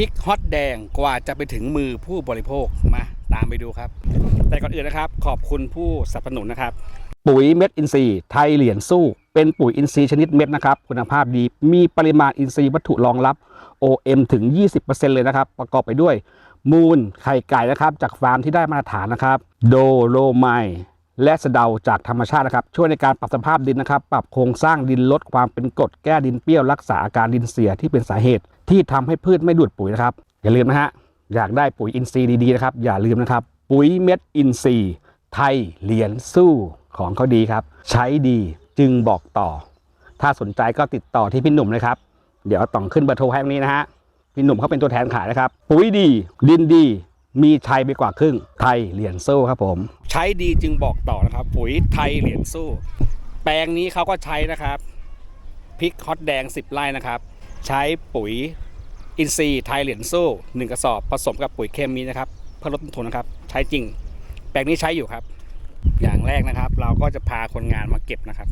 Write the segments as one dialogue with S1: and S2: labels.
S1: ริกฮอตแดงกว่าจะไปถึงมือผู้บริโภคมาตามไปดูครับ แต่ก่อนอื่นนะครับ ขอบคุณผู้สนับสนุนนะครับ ปุ๋ยเม็ดอินทรีย์ไทยเหรียญสู้ เป็นปุ๋ยอินทรีย์ชนิดเม็ดนะครับ คุณภาพดีมีปริมาณอินทรีย์วัตถุรองรับ OM ถึง 20%เลยนะครับ ประกอบไปด้วย มูลไข่ไก่นะครับ จากฟาร์มที่ได้มาตรฐานนะครับ โดโลไม และสะเดาจากธรรมชาตินะครับ ช่วยในการปรับสภาพดินนะครับ ปรับโครงสร้างดินลดความเป็นกรดแก้ดินเปรี้ยวรักษาอาการดินเสียที่เป็นสาเหตุ ที่ทำให้พืชไม่ดูดปุ๋ยนะครับ อย่าลืมนะฮะอยากได้ปุ๋ยอินทรีย์ดีๆนะครับ อย่าลืมนะครับ ปุ๋ยเม็ดอินทรีย์ ไทยเหรียญสู้ของเขาดีครับ ใช้ดีจึงบอกต่อ ถ้าสนใจก็ติดต่อที่พี่หนุ่มเลยครับ เดี๋ยวต่องขึ้นเบอร์โทรให้ตรงนี้นะฮะพี่หนุ่มเขาเป็นตัวแทนขายนะครับ ปุ๋ยดี ดินดี มีชัยไปกว่าครึ่ง ไทยเหรียญสู้ครับผม ใช้ดีจึงบอกต่อนะครับ ปุ๋ยไทยเหรียญสู้ แปลงนี้เขาก็ใช้นะครับพริกฮอตแดง 10ไร่นะครับ ใช้ปุ๋ยอินทรีย์ไทยเหรียญสู้1กระสอบผสมกับปุ๋ยเคมีนะครับเพื่อลดต้นทุนนะครับ ใช้จริง แปลงนี้ใช้อยู่ครับ อย่างแรกนะครับ เราก็จะพาคนงานมาเก็บนะครับ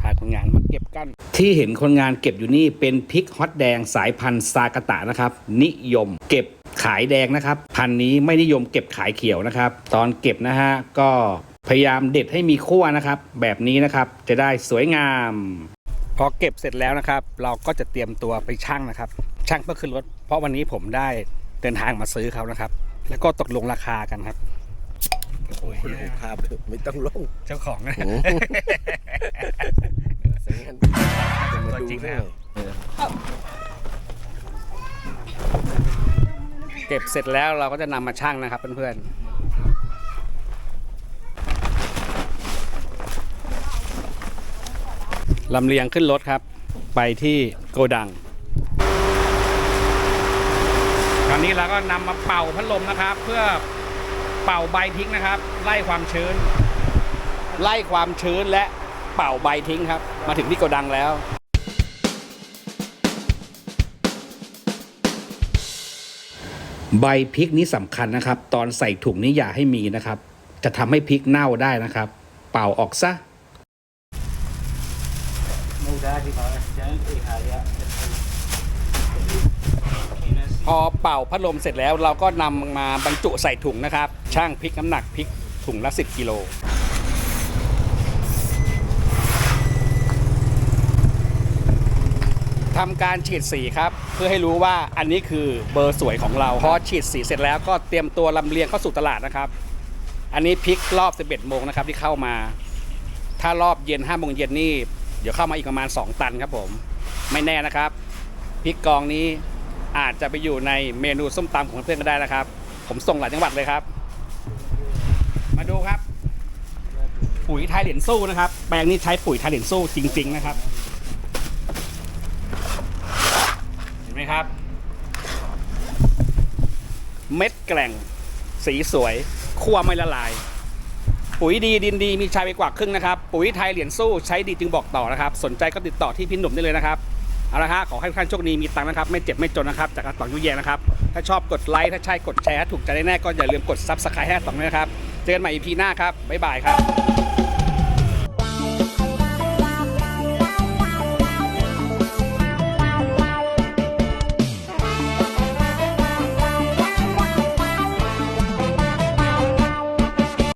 S1: พาคนงานมาเก็บกัน ที่เห็นคนงานเก็บอยู่นี่เป็นพริกฮอตแดงสายพันธุ์ซากะตะนะครับ นิยมเก็บ ขายแดงนะครับ พันธุ์นี้ไม่นิยมเก็บขายเขียวนะครับ ตอนเก็บนะฮะก็พยายามเด็ดให้มีขั้วนะครับ แบบนี้นะครับจะได้สวยงาม พอเก็บเสร็จแล้วนะครับ เราก็จะเตรียมตัวไปชั่งนะครับชั่งเพื่อขึ้นรถ เพราะวันนี้ผมได้เดินทางมาซื้อเขานะครับ แล้วก็ตกลงราคากันครับโอ้ย
S2: ภาพไม่ต้องลง
S1: เจ้าของนะ
S2: สังงั้นจะมาดู
S1: จริง
S2: ให้
S1: แล้ว ก็บเสร็จแล้วเราก็จะนำมาชั่งนะครับเพื่อนๆลำเลียงขึ้นรถครับ ไปที่โกดัง คราวนี้เราก็นำมาเป่าพัดลมนะครับ เพื่อเป่าใบทิ้งนะครับ ไล่ความชื้น ไล่ความชื้นและเป่าใบทิ้งครับ มาถึงที่โกดังแล้ว ใบพริกนี้สำคัญนะครับ ตอนใส่ถุงนี้อย่าให้มีนะครับ จะทำให้พริกเน่าได้นะครับ เป่าออกซะพอเป่าพัดลมเสร็จแล้วเราก็นำมาบรรจุใส่ถุงนะครับ ช่างพริกน้ำหนักพริกถุงละ 10 กิโล ทำการฉีดสีครับ เพื่อให้รู้ว่าอันนี้คือเบอร์สวยของเราพอฉีดสีเสร็จแล้วก็เตรียมตัวลำเลียงเข้าสู่ตลาดนะครับ อันนี้พริกรอบ 11 โมงนะครับที่เข้ามา ถ้ารอบเย็น5โมงเย็นนี่เดี๋ยวเข้ามาอีกประมาณ 2 ตันครับผม ไม่แน่นะครับพริกกองนี้อาจจะไปอยู่ในเมนูส้มตำของเพื่อนก็ได้นะครับ ผมส่งหลายจังหวัดเลยครับ มาดูครับ ปุ๋ยไทยเหรียญสู้นะครับ แปลงนี้ใช้ปุ๋ยไทยเหรียญสู้จริง ๆ นะครับ เห็นไหม ครับ เม็ดแกร่ง สีสวยคั่วไม่ละลาย ปุ๋ยดีดินดีมีชายไปกว่าครึ่งนะครับ ปุ๋ยไทยเหรียญสู้ใช้ดีจึงบอกต่อนะครับ สนใจก็ติดต่อที่พี่หนุ่มได้เลยนะครับเอาละฮะขอให้ทุกท่านโชคดีมีตังค์นะครับ ไม่เจ็บไม่จนนะครับ จากอาตองยุ่ยแยนะครับ ถ้าชอบกดไลค์ถ้าใช่กดแชร์ถูกใจแน่ๆก็อย่าลืมกดซับสไครต์ให้อาตองด้วยนะครับ เจอกันใหม่ EP หน้าครับบ๊ายบายครับ